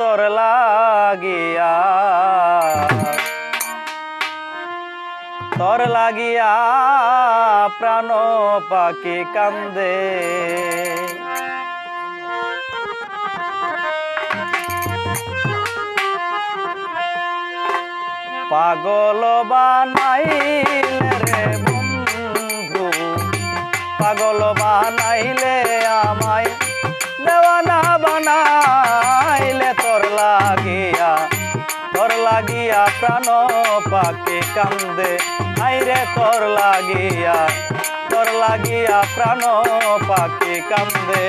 তোর লাগিয়া। তোর লাগিয়া প্রাণ পাখি কান্দে। পাগল বানাইলে লাগিয়া প্রাণ পাখি কান্দে। আইরে তোর লাগিয়া তোর লাগিয়া প্রাণ পাখি কান্দে।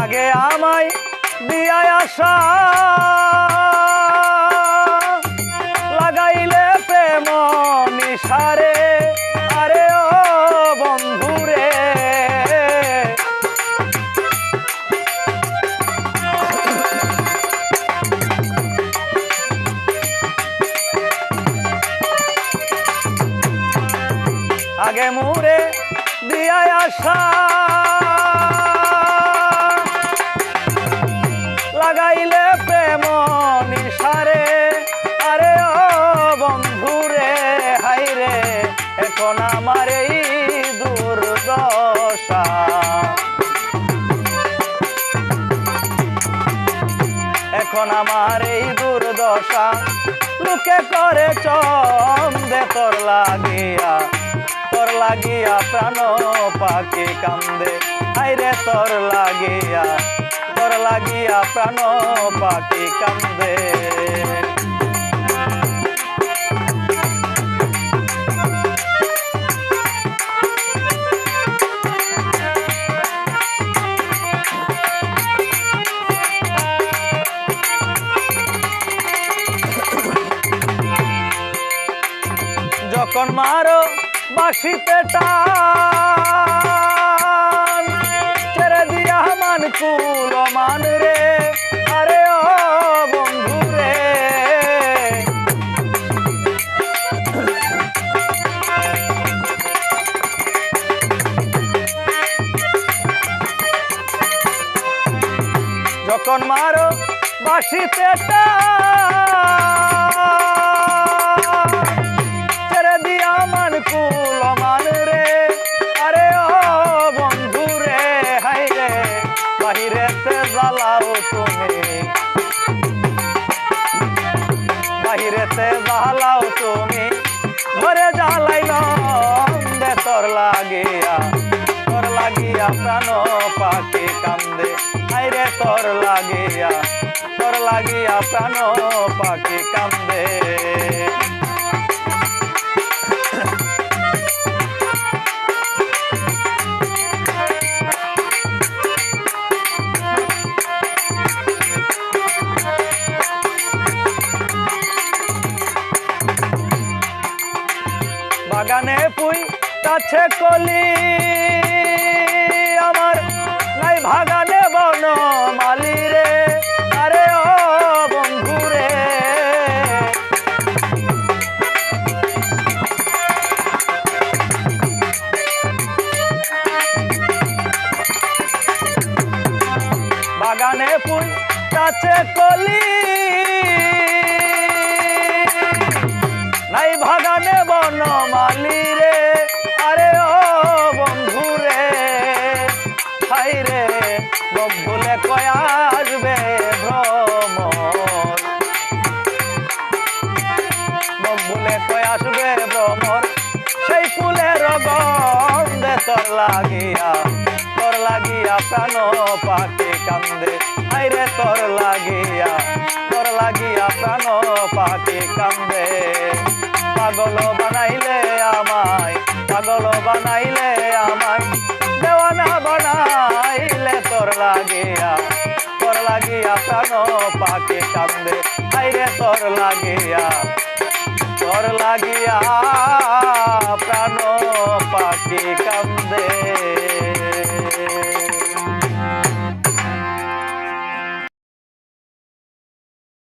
আগে আমায় দিয়ায় আশা লাগাইলে প্রেম নিশারে আরে ও বন্ধুরে। আগে মুরে দিয়ায় আশা এখন আমার এই দুর্দশা। এখন আমার এই দুর্দশা লোকে করে চন্দে, তোর লাগিয়া তোর লাগিয়া প্রাণ পাখি কান্দে। আইরে তোর লাগিয়া তোর লাগিয়া প্রাণ পাখি কান্দে। যখন মারো বাসিতে টান। ছেড়ে দিয়া মান কুল মান রে, আরে ও বন্ধু রে। যখন মারো বাসিতে টান। ঘরে জ্বালাইল দে তোর লাগিয়া তোর লাগিয়া প্রাণ পাখি কান্দে। আইরে, তোর লাগিয়া তোর লাগিয়া প্রাণ পাখি কান্দে। বাগানে পুই, কাছে কলি। আমার নাই ভাগানে বন মালি রে। আরে ও বন্ধু রে। বাগানে পুই, কাছে কলি। আসবে ভ্রমর তোর লাগিয়া তোর লাগিয়া প্রাণ পাখি কান্দে। হাই রে তোর লাগিয়া তোর লাগিয়া প্রাণ পাখি কান্দে। পাগল বানাইলে আমায় লাগিয়া প্রাণ পাকে কান্দে। হাইরে তোর লাগিয়া তোর লাগিয়া প্রাণ পাখি কান্দে।